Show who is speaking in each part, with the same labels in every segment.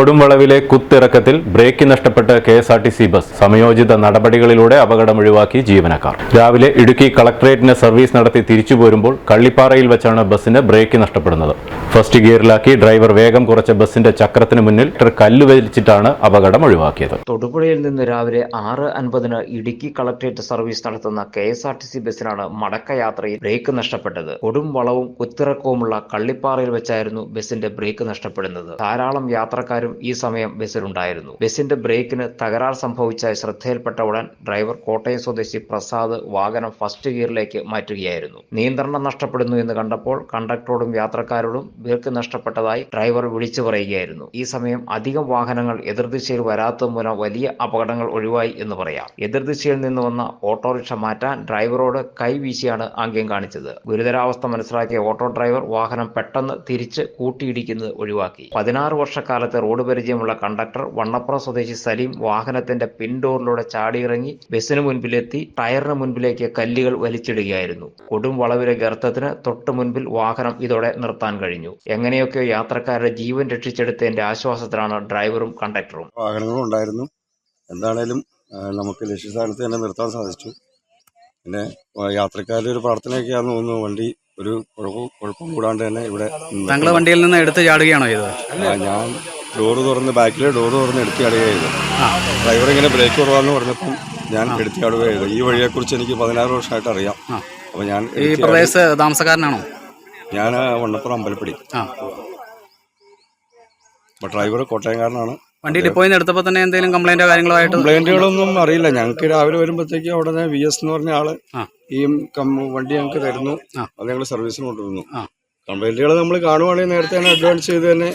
Speaker 1: കൊടുംവളവിലെ കുത്തിറക്കത്തിൽ ബ്രേക്ക് നഷ്ടപ്പെട്ട K S R T C bus സമയോചിത നടപടികളിലൂടെ അപകടം ഒഴിവാക്കി ജീവനക്കാർ. രാവിലെ ഇടുക്കി കളക്ടറേറ്റിന് സർവീസ് നടത്തി തിരിച്ചു പോരുമ്പോൾ കള്ളിപ്പാറയിൽ വെച്ചാണ് ബസ്സിന് ബ്രേക്ക് നഷ്ടപ്പെടുന്നത്. ഫസ്റ്റ് ഗിയറിലാക്കി ഡ്രൈവർ വേഗം കുറച്ച ബസിന്റെ ചക്രത്തിന് മുന്നിൽ കല്ല് വലിച്ചിട്ടാണ് അപകടം ഒഴിവാക്കിയത്.
Speaker 2: തൊടുപുഴയിൽ നിന്ന് രാവിലെ ആറ് അൻപതിന് ഇടുക്കി കളക്ടറേറ്റ് സർവീസ് നടത്തുന്ന K S R T C ബസ്സിനാണ് മടക്കയാത്രയിൽ ബ്രേക്ക് നഷ്ടപ്പെട്ടത്. കൊടും വളവും കുത്തിറക്കവുമുള്ള കള്ളിപ്പാറയിൽ വെച്ചായിരുന്നു ബസിന്റെ ബ്രേക്ക് നഷ്ടപ്പെടുന്നത്. ധാരാളം യാത്രക്കാരും ഈ സമയം ബസ്സിലുണ്ടായിരുന്നു ബസിന്റെ ബ്രേക്കിന് തകരാർ സംഭവിച്ച ശ്രദ്ധയിൽപ്പെട്ട ഉടൻ ഡ്രൈവർ കോട്ടയം സ്വദേശി പ്രസാദ് വാഹനം ഫസ്റ്റ് ഗിയറിലേക്ക് മാറ്റുകയായിരുന്നു. നിയന്ത്രണം നഷ്ടപ്പെടുന്നു എന്ന് കണ്ടപ്പോൾ കണ്ടക്ടറോടും യാത്രക്കാരോടും ബ്രേക്ക് നഷ്ടപ്പെട്ടതായി ഡ്രൈവർ വിളിച്ചു പറയുകയായിരുന്നു. ഈ സമയം അധികം വാഹനങ്ങൾ എതിർദിശയിൽ വരാത്തത് മൂലം വലിയ അപകടങ്ങൾ ഒഴിവായി എന്ന് പറയാം. എതിർദിശയിൽ നിന്ന് വന്ന ഓട്ടോറിക്ഷ മാറ്റാൻ ഡ്രൈവറോട് കൈ വീശിയാണ് ആംഗ്യം കാണിച്ചത്. ഗുരുതരാവസ്ഥ മനസ്സിലാക്കിയ ഓട്ടോ ഡ്രൈവർ വാഹനം പെട്ടെന്ന് തിരിച്ച് കൂട്ടിയിടിക്കുന്നത് ഒഴിവാക്കി. പതിനാറ് വർഷക്കാലത്തെ റോഡ് പരിചയമുള്ള കണ്ടക്ടർ വണ്ണപ്പുറം സ്വദേശി സലീം വാഹനത്തിന്റെ പിൻഡോറിലൂടെ ചാടിയിറങ്ങി ബസ്സിന് മുൻപിലെത്തി ടയറിന് മുൻപിലേക്ക് കല്ലുകൾ വലിച്ചിടുകയായിരുന്നു. കൊടും വളവിലെ ഗർത്തത്തിന് തൊട്ടു മുൻപിൽ വാഹനം ഇതോടെ നിർത്താൻ കഴിഞ്ഞു. എങ്ങനെയൊക്കെയോ യാത്രക്കാരുടെ ജീവൻ രക്ഷിച്ചെടുത്തതിന്റെ ആശ്വാസത്തിലാണ് ഡ്രൈവറും കണ്ടക്ടറും.
Speaker 3: വാഹനങ്ങളും ഉണ്ടായിരുന്നു. എന്താണേലും നമുക്ക് ലക്ഷ്യസ്ഥാനത്ത് തന്നെ നിർത്താൻ സാധിച്ചു. പിന്നെ യാത്രക്കാരുടെ ഒരു പ്രാർത്ഥനയൊക്കെയാണെന്ന് തോന്നുന്നു വണ്ടി ഒരു കുഴപ്പം കൂടാണ്ട് തന്നെ ഇവിടെ നിന്ന്
Speaker 4: താങ്കൾ വണ്ടിയിൽ നിന്ന് എടുത്ത് ചാടുകയാണോ ചെയ്തത്?
Speaker 3: ഞാൻ ഡോറ് തുറന്ന് ബാക്കിലെ ഡോറ് തുറന്ന് എടുത്തിയാടുക ചെയ്തു ഡ്രൈവർ ഇങ്ങനെ ബ്രേക്ക് കുറവാന്ന് പറഞ്ഞപ്പം ഞാൻ എടുത്തിയാടുക ചെയ്തു ഈ വഴിയെക്കുറിച്ച് എനിക്ക് പതിനാറ് വർഷമായിട്ട് അറിയാം. അപ്പോൾ ഞാൻ
Speaker 4: ഈ പ്രദേശ താമസക്കാരനാണോ?
Speaker 3: ഞാൻ വണ്ണപ്പുറം അമ്പലപ്പടി. അപ്പോൾ ഡ്രൈവർ കോട്ടയംകാരനാണ്.
Speaker 4: വണ്ടി ഡിപ്പോയിൽ നിന്ന് എടുത്തപ്പോൾ തന്നെ എന്തെങ്കിലും കംപ്ലൈന്റോ കാര്യങ്ങളോ ആയിട്ട്
Speaker 3: കംപ്ലൈന്റുകളൊന്നും അറിയില്ല. ഞങ്ങൾക്ക് രാവിലെ വരുമ്പോഴത്തേക്ക് അവിടെ വി എസ് എന്ന് പറഞ്ഞ
Speaker 4: ആൾ.
Speaker 3: ഈ വണ്ടി ഞങ്ങൾക്ക് തരുന്നു. അത് ഞങ്ങൾ സർവീസിന് കൊണ്ടുവരുന്നു.
Speaker 4: കംപ്ലൈന്റുകൾ
Speaker 3: കംപ്ലൈന്റുകൾ നമ്മൾ കാണുവാണെങ്കിൽ നേരത്തെ തന്നെ അഡ്വാൻസ് ചെയ്ത് തന്നെ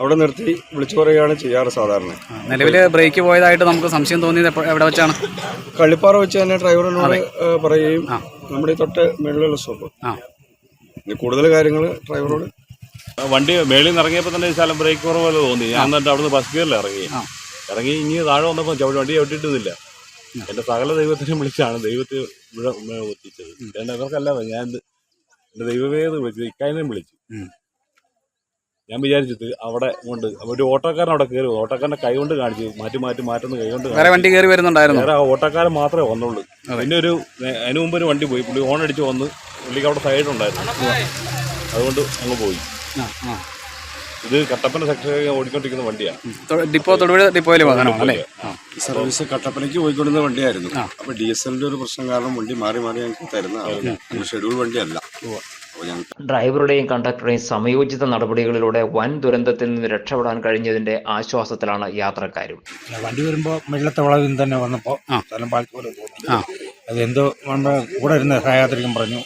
Speaker 3: അവിടെ നിർത്തി വിളിച്ചു പറയുകയാണ് ചെയ്യാറ് സാധാരണ
Speaker 4: നിലവിൽ ബ്രേക്ക് പോയതായിട്ട് നമുക്ക് സംശയം തോന്നിയത് എപ്പോ- എവിടെ വെച്ചാണ്
Speaker 3: കള്ളിപ്പാറ വെച്ച് തന്നെ ഡ്രൈവറിനോട് ഏഹ്, പറയുകയും നമ്മുടെ ഈ തൊട്ട് മേളിലുള്ള സ്റ്റോപ്പ്
Speaker 4: ആ
Speaker 3: ഇനി കൂടുതൽ കാര്യങ്ങൾ ഡ്രൈവറോട്
Speaker 5: വണ്ടി മേളിൽ നിന്ന് ഇറങ്ങിയപ്പോൾ തന്നെ സ്ഥലം ബ്രേക്ക് കുറവ് പോലെ തോന്നി ഞാൻ എന്നിട്ട് അവിടുന്ന് ഫസ്റ്റ് ഗിയറിൽ ഇറങ്ങി
Speaker 4: ആ.
Speaker 5: ഇറങ്ങി ഇനി താഴെ വന്നപ്പോൾ ചവിട്ടി വണ്ടി ചവിട്ടിയിട്ടില്ല എന്റെ സകല ദൈവത്തിനെ വിളിച്ചാണ് ദൈവത്തെ ഇവിടെ എത്തിച്ചത് എന്റെ ഇവർക്കല്ല ഞാൻ എന്റെ ദൈവമേ എന്ന് വിളിച്ചു ഇക്കായനെയും വിളിച്ചു
Speaker 4: ഉം.
Speaker 5: ഞാൻ വിചാരിച്ചത് അവിടെ കൊണ്ട് ഒരു ഓട്ടോക്കാരൻ അവിടെ കയറി ഓട്ടോക്കാരനെ കൈ കൊണ്ട് കാണിച്ചു മാറ്റി മാറ്റി മാറ്റുന്ന കൈ കൊണ്ട്
Speaker 4: വേറെ വണ്ടി കയറി വരുന്നുണ്ടായിരുന്നു.
Speaker 5: വേറെ ആ ഓട്ടോക്കാരൻ മാത്രമേ വന്നുള്ളൂ. പിന്നെ ഒരു അതിനു മുമ്പ് ഒരു വണ്ടി പോയി. പുള്ളി ഹോൺ അടിച്ച് വന്ന് പുള്ളിക്ക് അവിടെ സൈഡ് ഉണ്ടായിരുന്നു. അതുകൊണ്ട് അങ്ങ് പോയി. ഇത് കട്ടപ്പന സെക്ഷൻ ഓടിക്കൊണ്ടിരിക്കുന്ന വണ്ടിയാണ്
Speaker 4: ഡിപ്പോ തൊടുപുഴ ഡിപ്പോയിൽ വാഹനമാണ്
Speaker 3: സർവീസ് കട്ടപ്പനയ്ക്ക് പോയിക്കൊണ്ടിരുന്ന വണ്ടിയായിരുന്നു. അപ്പൊ ഡീസലിന്റെ എസ് എല്ലിന്റെ ഒരു പ്രശ്നം കാരണം വണ്ടി മാറി മാറി ഞങ്ങൾക്ക് തരുന്ന ഷെഡ്യൂൾ വണ്ടിയല്ല. അപ്പോൾ
Speaker 2: ഡ്രൈവറുടെയും കണ്ടക്ടറുടെയും സമയോചിത നടപടികളിലൂടെ വൻ ദുരന്തത്തിൽ നിന്ന് രക്ഷപ്പെടാൻ കഴിഞ്ഞതിന്റെ ആശ്വാസത്തിലാണ് യാത്രക്കാരും.
Speaker 6: വണ്ടി വരുമ്പോൾ വെള്ളത്തെ വളവിൽ തന്നെ വന്നപ്പോൾ അതെന്തോ പോലെ തോന്നി.
Speaker 4: ആ.
Speaker 6: അത് എന്തോ കൂടെ ഇരുന്ന സഹായാത്രിക്കും പറഞ്ഞു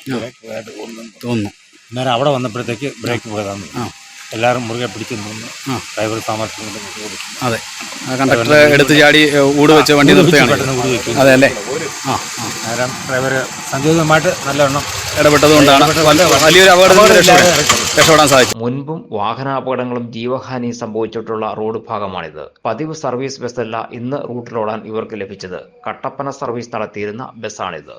Speaker 6: തോന്നുന്നു. അന്നേരം അവിടെ വന്നപ്പോഴത്തേക്ക് ബ്രേക്ക് പോയതാണ് എല്ലാവരും മുറുകെ പിടിച്ചു നിന്നു ഡ്രൈവർ പിടിച്ചു.
Speaker 4: അതെ. കണ്ടക്ടർ എടുത്ത് ചാടി ഊട് വെച്ച് വണ്ടി നിർത്തുകയാണ് അതെ അല്ലേ? ആ
Speaker 6: അന്നേരം ഡ്രൈവർ സന്തുലിതമായിട്ട് നല്ലവണ്ണം
Speaker 4: ഇടപെട്ടതുകൊണ്ടാണ് വലിയൊരു അപകടത്തിൽ രക്ഷപ്പെടാൻ രക്ഷപ്പെടാൻ സാധിച്ചു.
Speaker 2: മുൻപും വാഹനാപകടങ്ങളും ജീവഹാനിയും സംഭവിച്ചിട്ടുള്ള റോഡ് ഭാഗമാണിത്. പതിവ് സർവീസ് ബസ്സല്ല ഇന്ന് റൂട്ടിലോടാൻ ഇവർക്ക് ലഭിച്ചത്. കട്ടപ്പന സർവീസ് നടത്തിയിരുന്ന ബസ്സാണിത്.